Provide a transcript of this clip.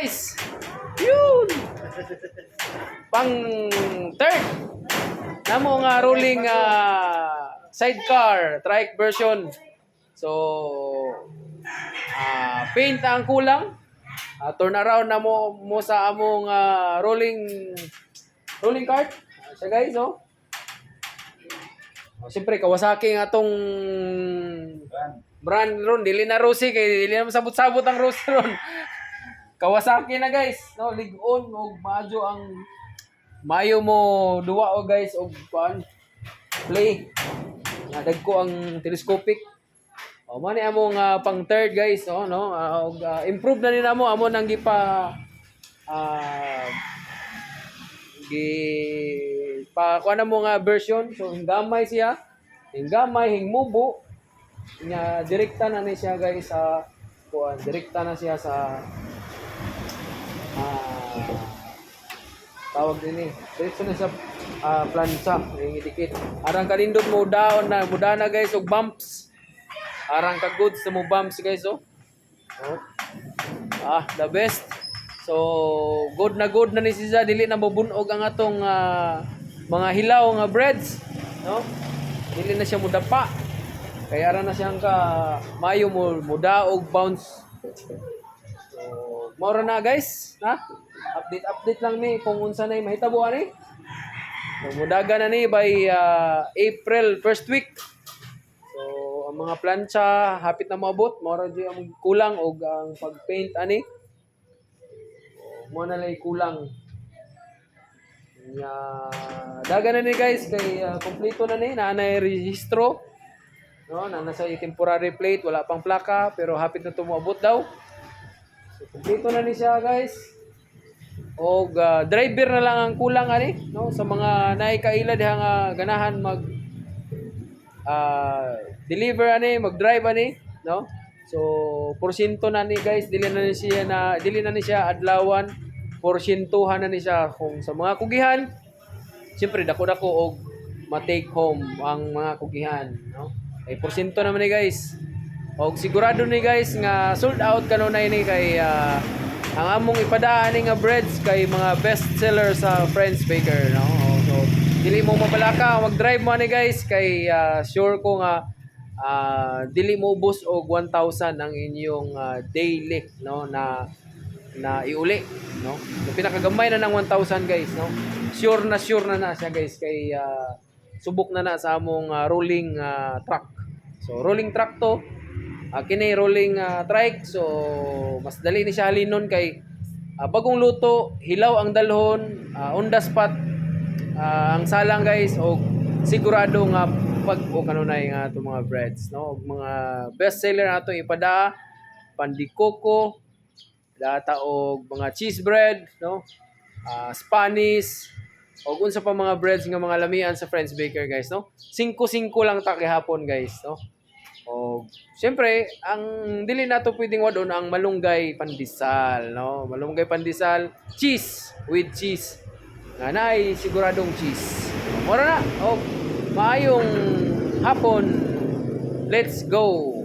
guys. Yun. Pang third. Namo nga rolling ah, sidecar trike version. So ah, paint ang kulang. Ah, turn around na mo mo sa among ah, rolling rolling cart. Siya guys, oh. Oh, Siyempre, Kawasaki nga atong brand ron. Dili na Rossi kay dili na sabot-sabot ang Rossi ron. Kawasaki na guys. No, ligon og maadyo ang mayo mo duwa o guys og kuan play. Nadag ko ang telescopic. O man ni among ah, pang third guys, oh no. Ah, og ah, improve na ni namo amo nang gipa ah gi pa kuha na mo nga version so hinggamay siya hinggamay hingmubo nya direkta na ni siya guys sa kuan direkta na siya sa ah tawag din eh diretso na sa ah, plancha yung idikit arang kanindot mo daon na muda na guys og bumps arang ka good sa mo bumps guys oh, oh. ah the best So, good na good na ni siya dili na mabunog ang atong ah, mga hilaw nga breads, no? Dili na siya mudapa. Kaya ara na siyang ka mayo mo muda og bounce. So, mora na guys, ha? Update update lang ni kung unsa na mahitabo ani. So, mudaga na ni by ah, April first week. So, ang mga plancha hapit na maabot, mora di ang kulang og ang pag-paint ani mo na lang kulang. Ya, daga na ni guys kay uh, kompleto na ni na rehistro. No, na nasa temporary plate, wala pang plaka pero hapit na tumuabot daw. Kompleto na ni siya guys. Og uh, driver na lang ang kulang ani, no, sa mga naikaila diha nga ganahan mag ah deliver ani, mag-drive ani, no? So, porsyento na ni guys, dili na ni siya na dili na ni siya adlawan, porsyentuhan na ni siya kung sa mga kugihan. Siyempre dako-dako og ma-take home ang mga kugihan, no? Ay porsyento naman ni guys. Og sigurado ni guys nga sold out kanunay ni kay ah, ang among ipadaan nga breads kay mga best seller sa Friends Baker, no? Oh, So, dili mo mabalaka, mag-drive mo ni guys kay ah, sure ko nga ah dili mo ubos og 1,000 ang inyong ah, daily no? Na na iuli no? So, pinakagamay na ng 1,000 guys no? Sure na sure na na siya guys kay ah, subok na na sa among ah, rolling ah, truck. So rolling truck to uh, kini rolling ah, trike. So mas dali ni siya halinon kay ah, bagong luto hilaw ang dalhon ah, on the spot. Ah, ang salang guys og sigurado nga pag o kanunay nga itong mga breads no? Og mga best seller nato ipada pandikoko data og mga cheese bread no? Ah, Spanish og unsa pa mga breads nga mga lamian sa Friends Baker guys no? 5-5 lang ta hapon guys no o syempre ang dili nato pwedeng wadon ang malunggay pandesal no? Malunggay pandesal cheese with cheese. Nga naay siguradong cheese. Mora na. Og maayong hapon. Let's go